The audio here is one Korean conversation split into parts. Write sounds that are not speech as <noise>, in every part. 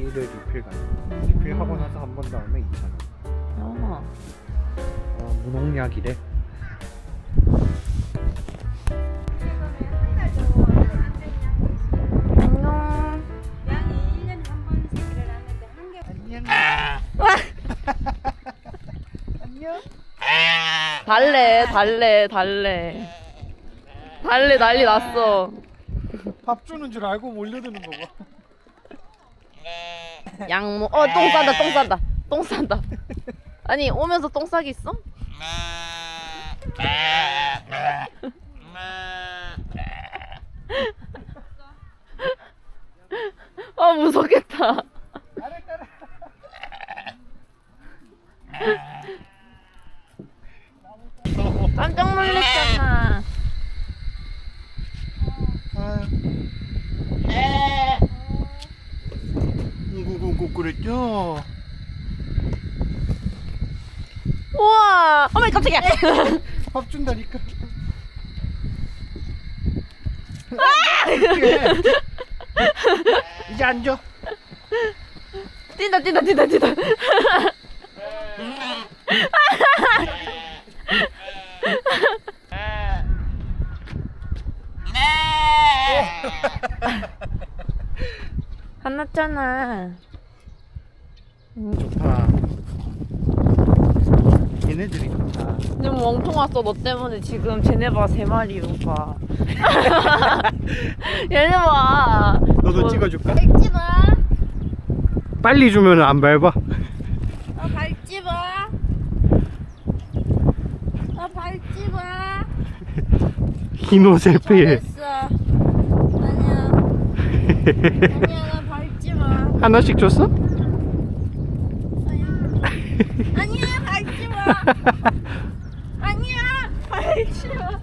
뚜벅이를 리필 가능. 리필하고 나서 한 번 다음에 2,000원. 어. 어, 무농약이래. 안녕. 양이 1년에 한 번씩 일어나는데 한 개. 안녕. 달래, 달래, 달래. 달래 난리 났어. 밥 주는 줄 알고 몰려드는 거 봐. 양모. 어, 똥 싼다, 똥 싼다. 똥 싼다. 아니, 오면서 똥 싸기 있어? 아, 무섭겠다. 깜짝 놀랐잖아. 구구구 그랬죠? 우와! 어머니 깜짝이야! <laughs> 밥 준다니까. <laughs> 이제 앉아. 뛴다, 뛴다, 뛴다, 뛴다. <laughs> 화났잖아. 좋다. 얘네들이 좋다. 지금 멍통 왔어 너 때문에 지금 쟤네 봐세 마리 오빠. <laughs> 얘네 봐. 너도 뭐- 찍어줄까? 밟지 마. 빨리 주면 안 밟아. 어, 밟지 마. 어, 밟지 마. 흰 옷에 피해. 잘했어. 아니야. 아니야, 나 밟지 마. 하나씩 줬어? 아니야, 밟지 마. <laughs> 아니야, 밟지 마.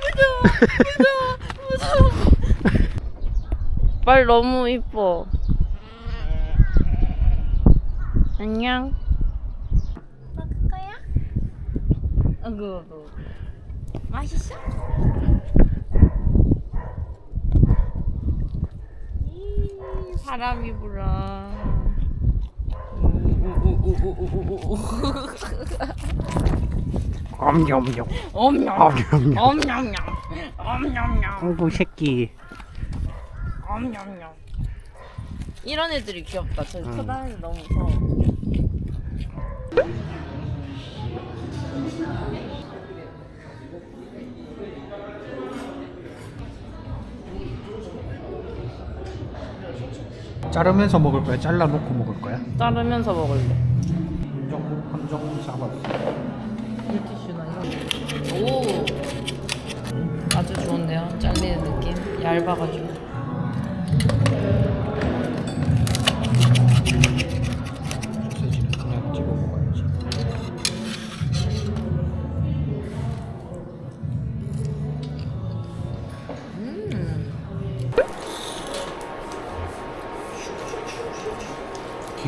무서워, 무서워, 무서워. 말 너무 이뻐. 안녕. 먹을 거야? 아구 아구. 맛있어? 바람이 불어. 엄냠냠. 엄냠. 엄냠냠. 엄냠냠. 엄냠냠. 홍구 새끼. 엄냠냠. 이런 애들이 귀엽다. 저 음. 쳐다니는 애 너무 무서워. 자르면서 먹을 거야? 잘라놓고 먹을 거야? 자르면서 먹을래. 함정 함정 잡았어. 물티슈나 이런 거. 오. 아주 좋은데요. 잘리는 느낌. 얇아가지고.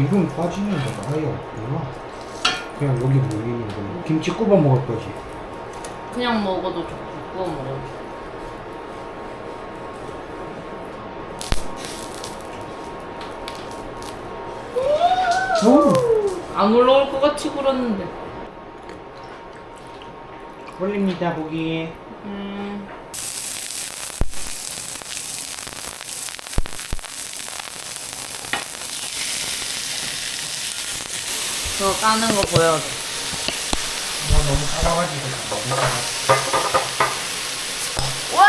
기름 빠지는 데가 아예 없구나. 그냥 여기 몰리는 거. 김치 굽어 먹을 거지. 그냥 먹어도 좋고 구워 먹어도 좋고. 오! 안 올라올 것 같이 굴었는데. 올립니다 고기. 음. 저 까는 거 보여줘. 나 너무 작아가지고 너무. 와!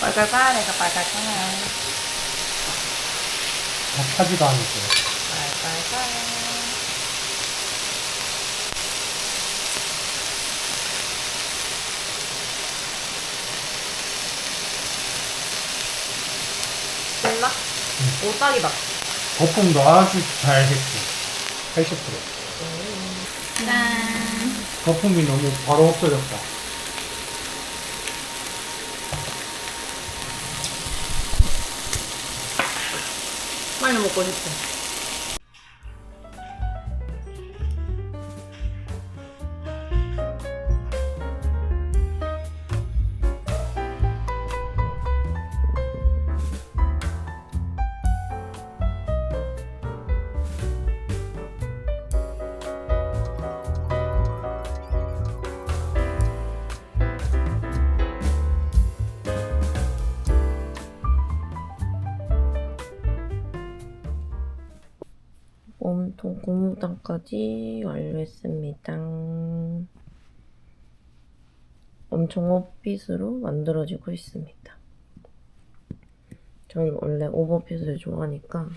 빨빨 까 내가 빨빨 까. 다 타지도 않았어. 빨빨 까. 몰라? 오딱이다. 거품도 아주 잘 했지. 80%. 짠. 거품이 너무 바로 없어졌다. 빨리 먹고 싶어. 몸통 고무장까지 완료했습니다. 엄청 오핏으로 만들어지고 있습니다. 저는 원래 오버핏을 좋아하니까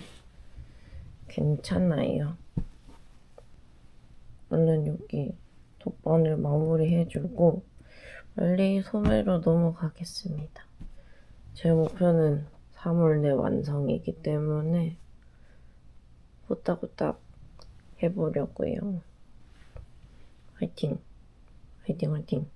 괜찮아요. 얼른 여기 돗바늘 마무리해주고 빨리 소매로 넘어가겠습니다. 제 목표는 3월 내 완성이기 때문에 후딱후딱 해보려고요. 화이팅! 화이팅 화이팅!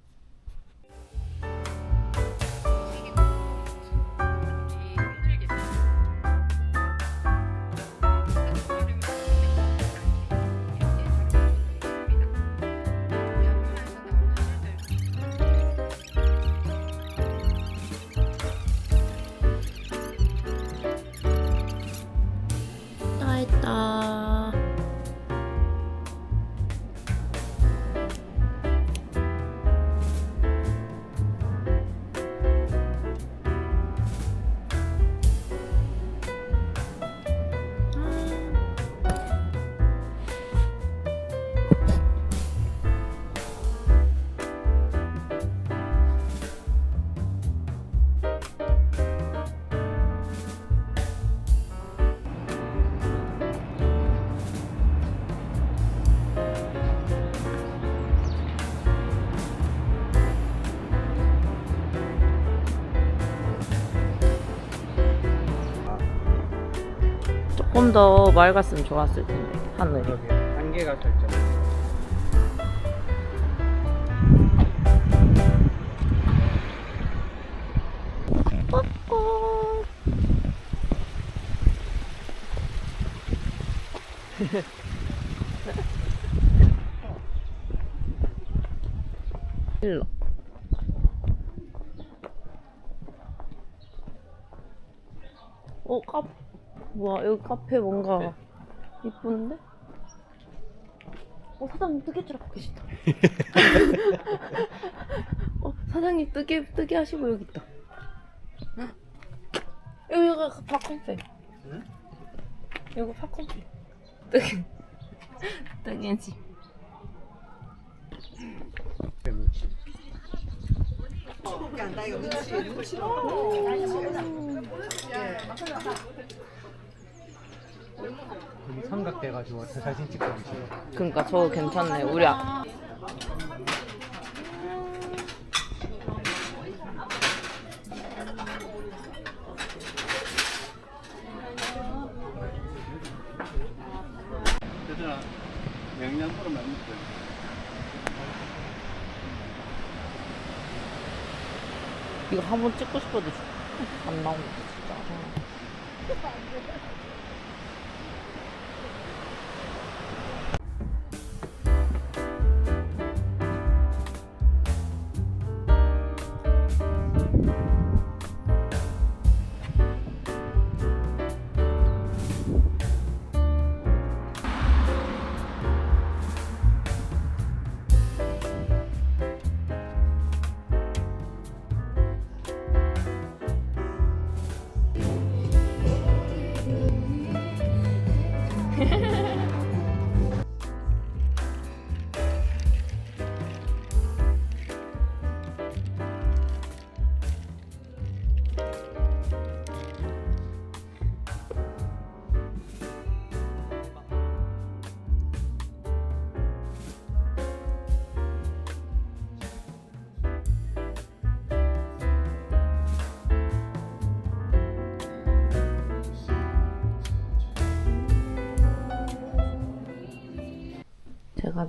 조금 더 맑았으면 좋았을 텐데 하늘이. 그러게 안개가 살짝 <laughs> <laughs> 어. 일로. 어, 카, 와, 여기 카페 뭔가 이쁜데? 어, 사장님 뜨개질 하고 계시다. <laughs> 어, 사장님 뜨개, 뜨개 하시고 여기 있다. 여기가 팝콘페. 응? 여기 팝콘페. 뜨개. <laughs> 뜨개지. 여기 삼각 돼가지고 저 사진 찍고 있어요 그니까 저거 괜찮네. 우리 아, 얘들아 이거 한번 찍고 싶어도 안 나온다, 진짜.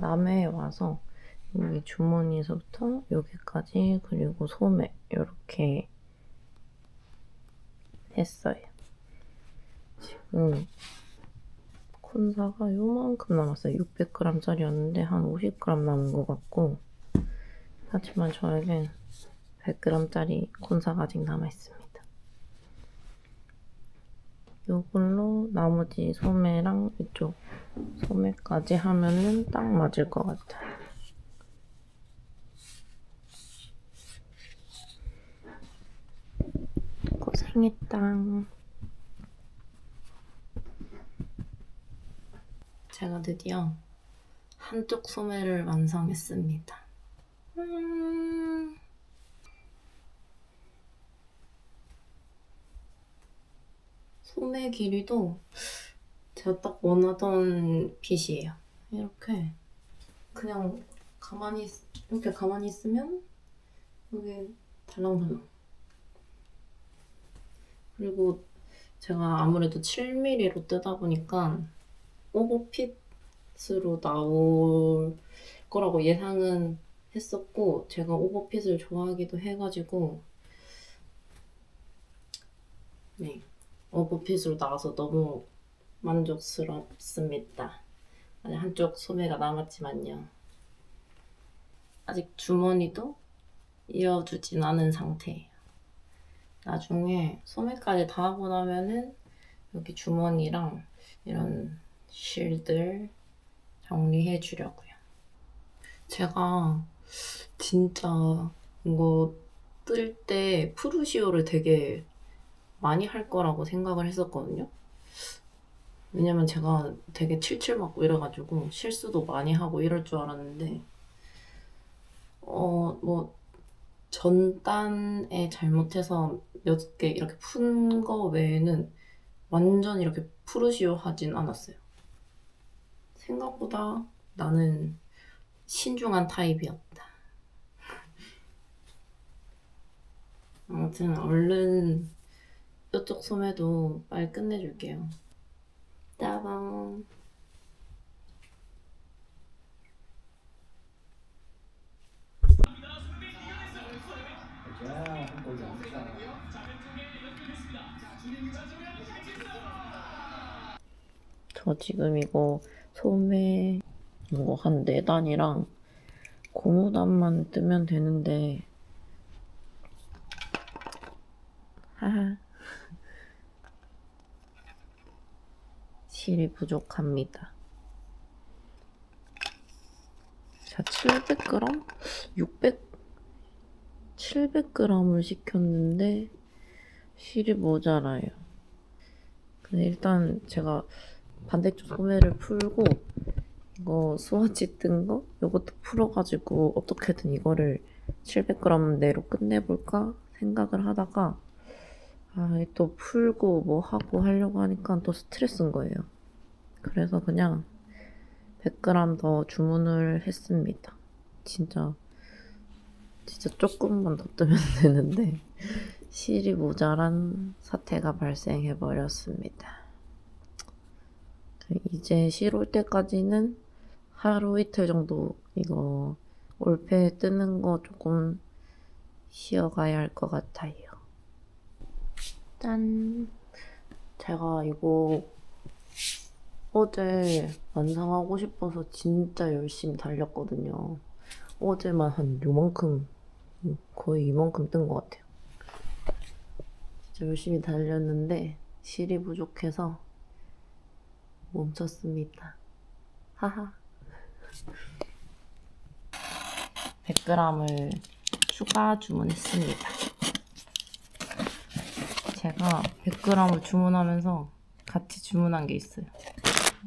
남해에 와서 여기 주머니에서부터 여기까지 그리고 소매 이렇게 했어요. 지금 콘사가 요만큼 남았어요. 600g짜리였는데 한 50g 남은 것 같고 하지만 저에겐 100g짜리 콘사가 아직 남아있습니다. 이걸로 나머지 소매랑 이쪽 소매까지 하면은 딱 맞을 것 같아요. 고생했다. 제가 드디어 한쪽 소매를 완성했습니다. 음... 소매 길이도 제가 딱 원하던 핏이에요. 이렇게 그냥 가만히 있- 이렇게 가만히 있으면 여기 달랑달랑. 그리고 제가 아무래도 7mm로 뜨다 보니까 오버핏으로 나올 거라고 예상은 했었고 제가 오버핏을 좋아하기도 해가지고 네 오버핏으로 나와서 너무 만족스럽습니다. 아직 한쪽 소매가 남았지만요. 아직 주머니도 이어주진 않은 상태예요. 나중에 소매까지 다 하고 나면은 여기 주머니랑 이런 실들 정리해 주려고요. 제가 진짜 이거 뜰 때 푸르시오를 되게 많이 할 거라고 생각을 했었거든요. 왜냐면 제가 되게 칠칠 맞고 이래가지고 실수도 많이 하고 이럴 줄 알았는데, 어, 뭐, 전단에 잘못해서 몇 개 이렇게 푼 거 외에는 완전 이렇게 푸르시오 하진 않았어요. 생각보다 나는 신중한 타입이었다. <laughs> 아무튼 얼른 이쪽 소매도 빨리 끝내줄게요. 따봉. 저 지금 이거 소매 뭐 한 네 단이랑 고무단만 뜨면 되는데 하하 실이 부족합니다. 자, 700g? 600, 700g을 시켰는데 실이 모자라요. 근데 일단 제가 반대쪽 소매를 풀고 이거 스와치 뜬 거? 이것도 풀어가지고 어떻게든 이거를 700g 내로 끝내볼까 생각을 하다가 아, 또 풀고 뭐 하고 하려고 하니까 또 스트레스인 거예요. 그래서 그냥 100g 더 주문을 했습니다. 진짜 진짜 조금만 더 뜨면 <laughs> 되는데 실이 모자란 사태가 발생해 버렸습니다. 이제 실 올 때까지는 하루 이틀 정도 이거 올패 뜨는 거 조금 쉬어가야 할 것 같아요. 짠! 제가 이거 어제 완성하고 싶어서 진짜 열심히 달렸거든요. 어제만 한 요만큼, 거의 이만큼 뜬 것 같아요. 진짜 열심히 달렸는데 실이 부족해서 멈췄습니다. 하하. 100g을 추가 주문했습니다. 제가 100g을 주문하면서 같이 주문한 게 있어요.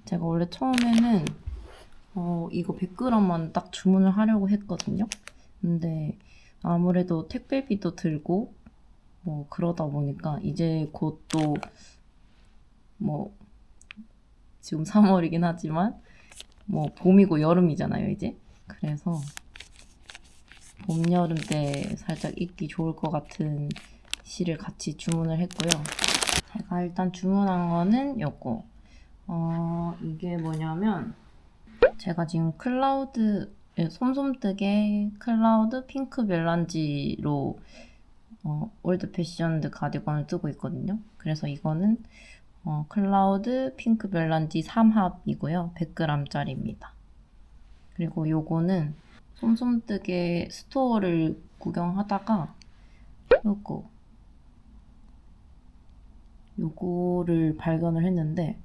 제가 원래 처음에는 어, 이거 100g만 딱 주문을 하려고 했거든요. 근데 아무래도 택배비도 들고 뭐 그러다 보니까 이제 곧 또 뭐 지금 <laughs> 3월이긴 하지만 뭐 봄이고 여름이잖아요, 이제. 그래서 봄, 여름 때 살짝 입기 좋을 것 같은 실을 같이 주문을 했고요. 제가 일단 주문한 거는 요거. 어, 이게 뭐냐면 제가 지금 클라우드 예, 솜솜뜨개 클라우드 핑크 멜란지로 어, 올드 패션드 가디건을 뜨고 있거든요. 그래서 이거는 어, 클라우드 핑크 멜란지 3합이고요. 100g짜리입니다. 그리고 요거는 솜솜뜨개 스토어를 구경하다가 요거 요거를 발견을 했는데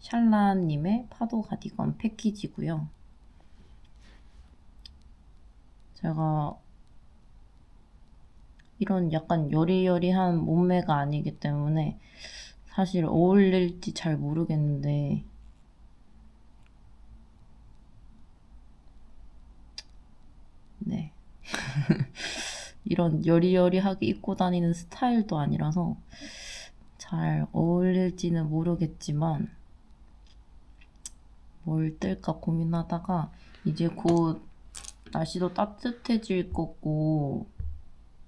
샬라님의 파도 가디건 패키지고요. 제가 이런 약간 여리여리한 몸매가 아니기 때문에 사실 어울릴지 잘 모르겠는데 네 <laughs> 이런 여리여리하게 입고 다니는 스타일도 아니라서 잘 어울릴지는 모르겠지만 뭘 뜰까 고민하다가 이제 곧 날씨도 따뜻해질 거고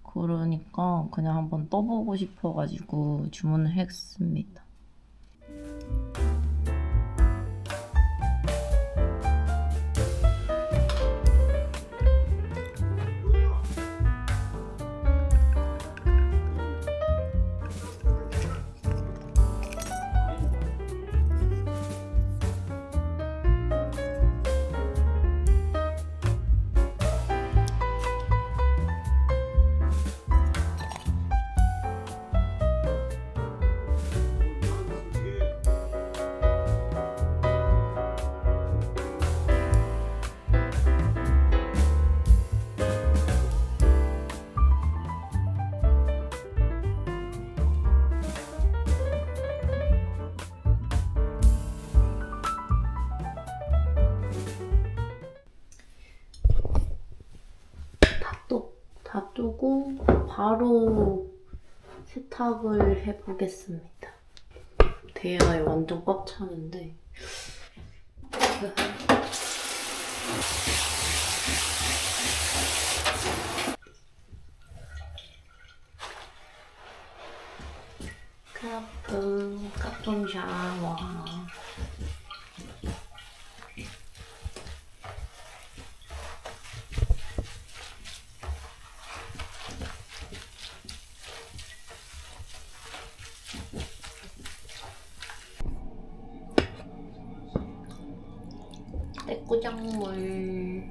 그러니까 그냥 한번 떠보고 싶어가지고 주문을 했습니다. 다, 바로 세탁을 해보겠습니다. 대야에 완전 꽉 차는데 가끔 가끔 샤워 내 꾸정물.